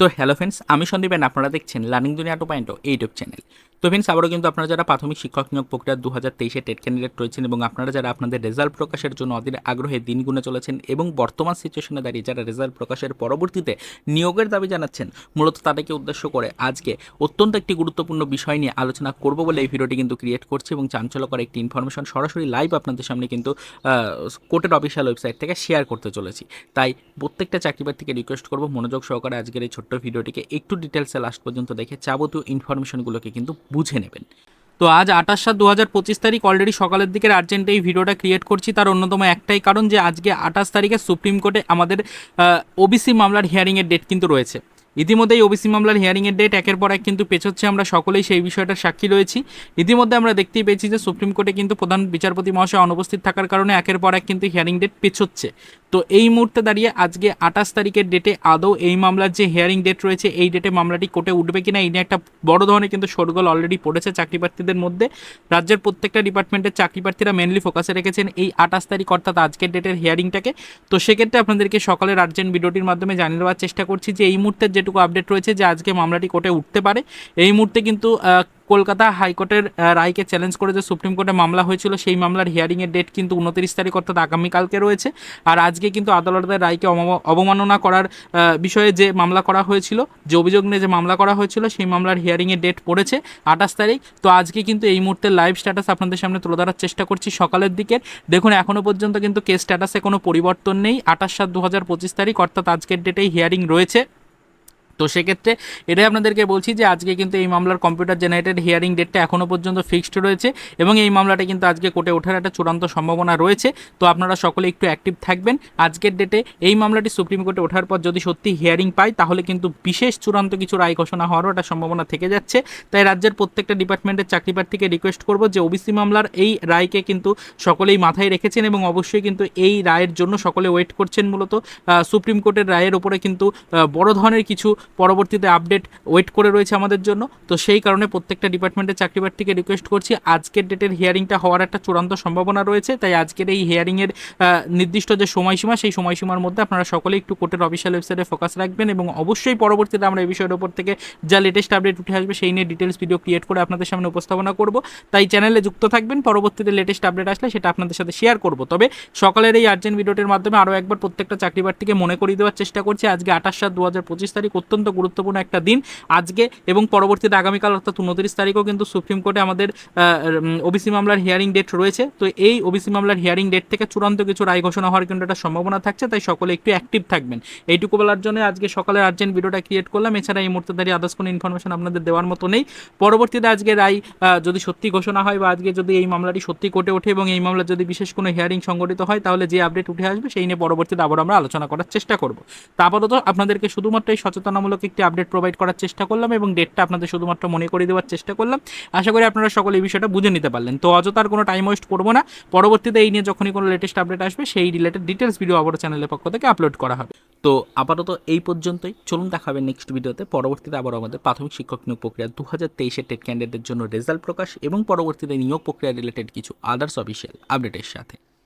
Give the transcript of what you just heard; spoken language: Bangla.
তো হ্যালো ফ্রেন্ডস, আমি সন্দীপ and আপনারা দেখছেন learning Duniya two point YouTube channel তো ফ্রেন্ডস, আবারও কিন্তু আপনারা যারা প্রাথমিক শিক্ষক নিয়োগ প্রক্রিয়া দু হাজার তেইশে টেট ক্যান্ডিডেট রয়েছেন এবং আপনারা যারা আপনাদের রেজাল্ট প্রকাশের জন্য অধীর আগ্রহে দিন গুনে চলেছেন এবং বর্তমান সিচুয়েশনে দাঁড়িয়ে যারা রেজাল্ট প্রকাশের পরবর্তীতে নিয়োগের দাবি জানাচ্ছেন, মূলত তাদেরকে উদ্দেশ্য করে আজকে অত্যন্ত একটি গুরুত্বপূর্ণ বিষয় নিয়ে আলোচনা করব বলে এই ভিডিওটি কিন্তু ক্রিয়েট করছি এবং চাঞ্চল্যকর একটি ইনফরমেশন সরাসরি লাইভ আপনাদের সামনে কিন্তু কোর্টের অফিসিয়াল ওয়েবসাইট থেকে শেয়ার করতে চলেছি। তাই প্রত্যেকটা চাকরিবার থেকে রিকোয়েস্ট করব, মনোযোগ সহকারে আজকের এই ছোট্ট ভিডিওটিকে একটু ডিটেলসে লাস্ট পর্যন্ত দেখে যাবতীয় ইনফরমেশনগুলোকে কিন্তু বুঝে নেবেন। তো আজ আঠাশ সাত দু হাজার পঁচিশ তারিখ অলরেডি সকালের দিকের আর্জেন্টে এই ভিডিওটা ক্রিয়েট করছি। তার অন্যতম একটাই কারণ যে আজকে আঠাশ তারিখে সুপ্রিম কোর্টে আমাদের ওবিসি মামলার হিয়ারিংয়ের ডেট কিন্তু রয়েছে। ইতিমধ্যেই ওবিসি মামলার হিয়ারিংয়ের ডেট একের পর এক কিন্তু পেছোচ্ছে। আমরা সকলেই সেই বিষয়টার সাক্ষী রয়েছি। ইতিমধ্যে আমরা দেখতেই পেয়েছি যে সুপ্রিম কোর্টে কিন্তু প্রধান বিচারপতি মহাশয় অনুপস্থিত থাকার কারণে একের পর এক কিন্তু হিয়ারিং ডেট পেছোচ্ছে। তো এই মুহূর্তে দাঁড়িয়ে আজকে আঠাশ তারিখের ডেটে আদৌ এই মামলার যে হিয়ারিং ডেট রয়েছে, এই ডেটে মামলাটি কোর্টে উঠবে কিনা, এই নিয়ে একটা বড় ধরনের কিন্তু শোরগোল অলরেডি পড়েছে চাকরি প্রার্থীদের মধ্যে। রাজ্যের প্রত্যেকটা ডিপার্টমেন্টের চাকরি প্রার্থীরা মেনলি ফোকাসে রেখেছেন এই আঠাশ তারিখ, অর্থাৎ আজকের ডেটের হিয়ারিংটাকে তো সেক্ষেত্রে আপনাদেরকে সকালে আর্জেন্ট ভিডিওটির মাধ্যমে জানিয়ে দেওয়ার চেষ্টা করছি যে এই মুহূর্তের যেটুকু আপডেট রয়েছে যে আজকে মামলাটি কোর্টে উঠতে পারে। এই মুহূর্তে কিন্তু কলকাতা হাইকোর্টের রায়কে চ্যালেঞ্জ করে যে সুপ্রিম কোর্টে মামলা হয়েছিল, সেই মামলার হিয়ারিংয়ের ডেট কিন্তু উনত্রিশ তারিখ অর্থাৎ আগামীকালকে রয়েছে। আর আজকে কিন্তু আদালতের রায়কে অবম- অবমাননা করার বিষয়ে যে মামলা করা হয়েছিল, যে অভিযোগ নিয়ে যে মামলা করা হয়েছিল, সেই মামলার হিয়ারিংয়ের ডেট পড়েছে আঠাশ তারিখ। তো আজকে কিন্তু এই মুহূর্তে লাইভ স্ট্যাটাস আপনাদের সামনে তুলে ধরার চেষ্টা করছি সকালের দিকে। দেখুন এখনও পর্যন্ত কিন্তু কেস স্ট্যাটাসে কোনো পরিবর্তন নেই। আঠাশ সাত দু হাজার পঁচিশ তারিখ অর্থাৎ আজকের ডেটেই হিয়ারিং রয়েছে। তো সেক্ষেত্রে এটাই আপনাদেরকে বলছি যে আজকে কিন্তু এই মামলার কম্পিউটার জেনারেটেড হিয়ারিং ডেটটা এখনও পর্যন্ত ফিক্সড রয়েছে এবং এই মামলাটা কিন্তু আজকে কোর্টে ওঠার একটা চূড়ান্ত সম্ভাবনা রয়েছে। তো আপনারা সকলে একটু অ্যাক্টিভ থাকবেন। আজকের ডেটে এই মামলাটি সুপ্রিম কোর্টে ওঠার পর যদি সত্যি হিয়ারিং পাই তাহলে কিন্তু বিশেষ চূড়ান্ত কিছু রায় ঘোষণা হওয়ারও একটা সম্ভাবনা থেকে যাচ্ছে। তাই রাজ্যের প্রত্যেকটা ডিপার্টমেন্টের চাকরি প্রার্থীকে রিকোয়েস্ট করব যে ওবিসি মামলার এই রায়কে কিন্তু সকলেই মাথায় রেখেছেন এবং অবশ্যই কিন্তু এই রায়ের জন্য সকলে ওয়েট করছেন মূলত। সুপ্রিম কোর্টের রায়ের ওপরে কিন্তু বড় ধরনের কিছু পরবর্তীতে আপডেট ওয়েট করে রয়েছে আমাদের জন্য। তো সেই কারণে প্রত্যেকটা ডিপার্টমেন্টের চাকরি প্রার্থীকে রিকোয়েস্ট করছি। আজকের ডেটের হিয়ারিংটা হওয়ার একটা চূড়ান্ত সম্ভাবনা রয়েছে, তাই আজকের এই হিয়ারিংয়ের নির্দিষ্ট যে সময়সীমা, সেই সময়সীমার মধ্যে আপনারা সকলে একটু কোর্টের অফিসিয়াল ওয়েবসাইটে ফোকাস রাখবেন এবং অবশ্যই পরবর্তীতে আমরা এই বিষয়ের উপর থেকে যা লেটেস্ট আপডেট উঠে আসবে, সেই নিয়ে ডিটেলস ভিডিও ক্রিয়েট করে আপনাদের সামনে উপস্থাপনা করব। তাই চ্যানেলে যুক্ত থাকবেন, পরবর্তীতে লেটেস্ট আপডেট আসলে সেটা আপনাদের সাথে শেয়ার করব। তবে সকালের এই আর্জেন্ট ভিডিওটির মাধ্যমে আরও একবার প্রত্যেকটা চাকরি প্রার্থীকে মনে করিয়ে দেওয়ার চেষ্টা করছি। আজকে আঠাশ সাত দু হাজার পঁচিশ তারিখ, অত্যন্ত গুরুত্বপূর্ণ একটা দিন আজকে এবং পরবর্তীতে আগামীকাল অর্থাৎ উনত্রিশ তারিখও কিন্তু সুপ্রিম কোর্টে আমাদের ওবিসি মামলার হিয়ারিং ডেট রয়েছে। তো এই ওবিসি মামলার হিয়ারিং ডেট থেকে চূড়ান্ত কিছু রায় ঘোষণা হওয়ার কিন্তু একটা সম্ভাবনা থাকছে, তাই সকলে একটু অ্যাক্টিভ থাকবেন। এইটুকু বলার জন্য আজকে সকালের আর্জেন্ট ভিডিওটা ক্রিয়েট করলাম। এছাড়া এই মুহূর্তে দাঁড়িয়ে আদার্স কোনো ইনফরমেশন আপনাদের দেওয়ার মতো নেই। পরবর্তীতে আজকে রায় যদি সত্যি ঘোষণা হয় বা আজকে যদি এই মামলাটি সত্যি কোর্টে ওঠে এবং এই মামলার যদি বিশেষ কোনো হিয়ারিং সংগঠিত হয়, তাহলে যে আপডেট উঠে আসবে, সেই নিয়ে পরবর্তীতে আবার আমরা আলোচনা করার চেষ্টা করব। তা আপাতত আপনাদেরকে শুধুমাত্র এই সচেতনামূলক একটি আপডেট প্রোভাইড করার চেষ্টা করলাম এবং ডেটটা আপনাদের শুধুমাত্র মনে করে দেওয়ার চেষ্টা করলাম। আশা করি আপনারা সকলে এই বিষয়টা বুঝে নিতে পারলেন। তো অযথার কোনো টাইম ওয়েস্ট করব না। পরবর্তীতে এই নিয়ে যখনই কোনো লেটেস্ট আপডেট আসবে, সেই রিলেটেড ডিটেলস ভিডিও আবার চ্যানেলের পক্ষ থেকে আপলোড করা হবে। তো আপাতত এই পর্যন্তই। চলুন দেখা হবে নেক্সট ভিডিওতে পরবর্তীতে আবার আমাদের প্রাথমিক শিক্ষক নিয়োগ প্রক্রিয়া দু হাজার তেইশের টেট ক্যান্ডিডেটের জন্য রেজাল্ট প্রকাশ এবং পরবর্তীতে নিয়োগ প্রক্রিয়া রিলেটেড কিছু আদার্স অফিসিয়াল আপডেটের সাথে।